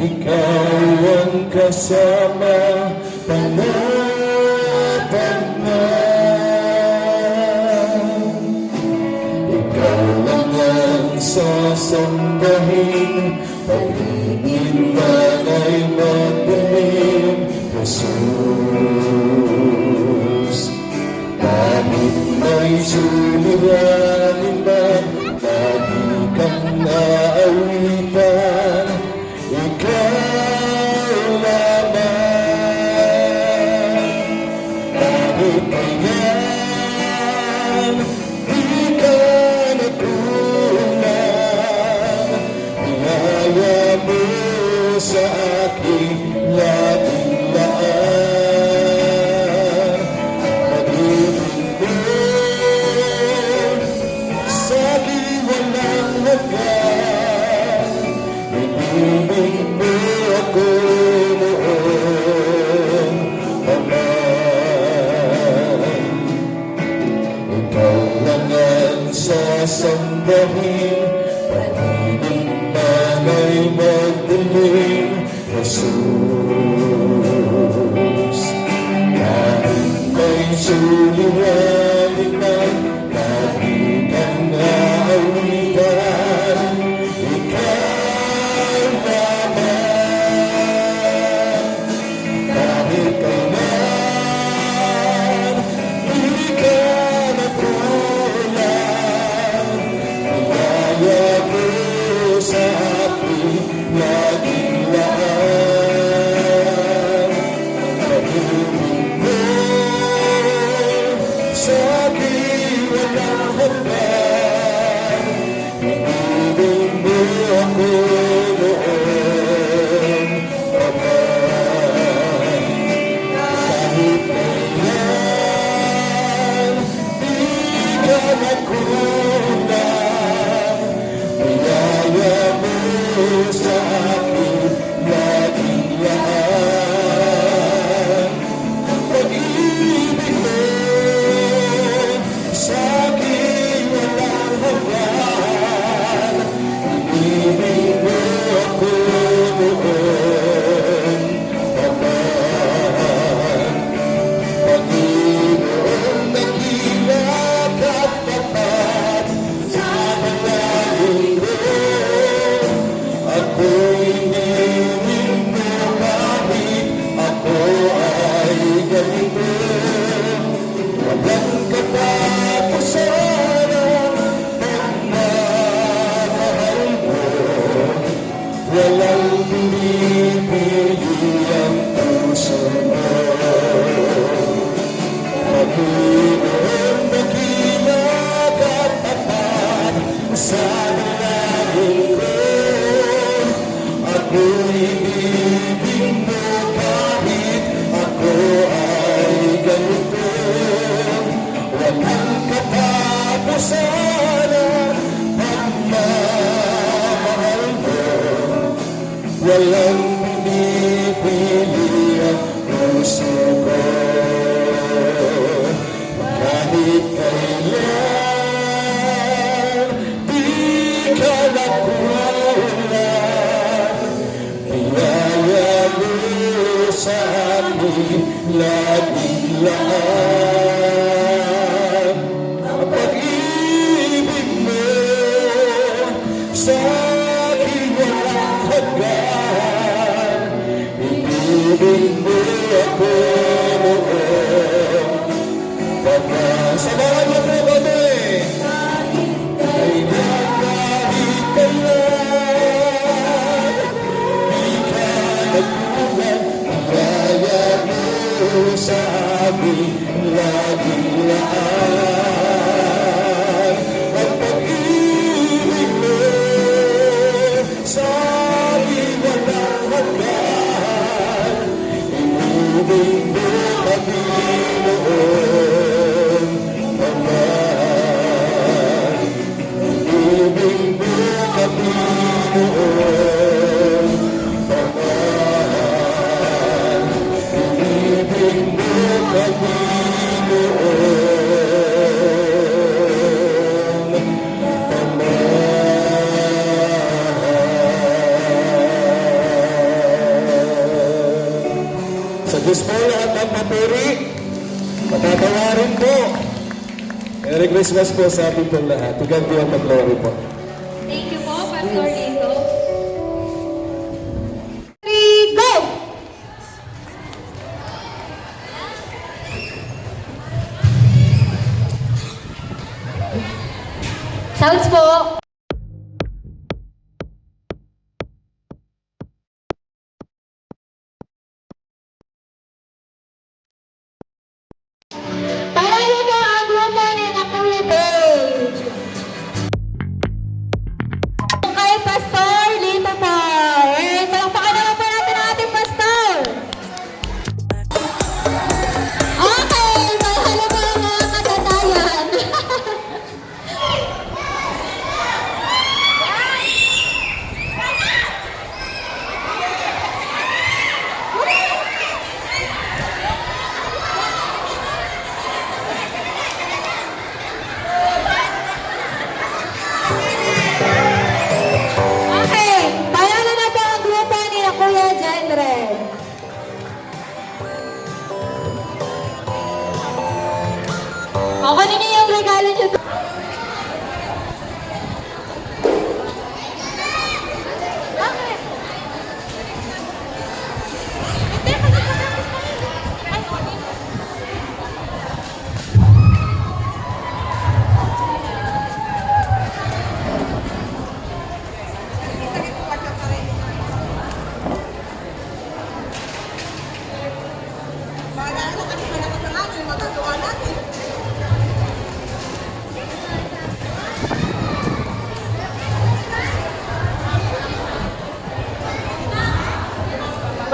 Ikaw ang kasama Panatag na Ikaw lang ang sasambahin Pag-ibig man ay magdaling Jesus Kahit may suliran Amen. the sa amin, lagi lahat. sa aming labi laan. Diyos po lahat ng papuri. Matatawarin po. Merry Christmas po sa ating pong lahat. To God be all the glory po. Thank you po, Pastor Lito. Three, go! Sounds po.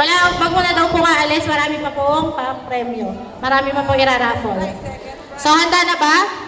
Wala, wag mo na daw po aalis. Marami pa pong pa-premyo. Marami pa pong iraraffle. So, handa na ba?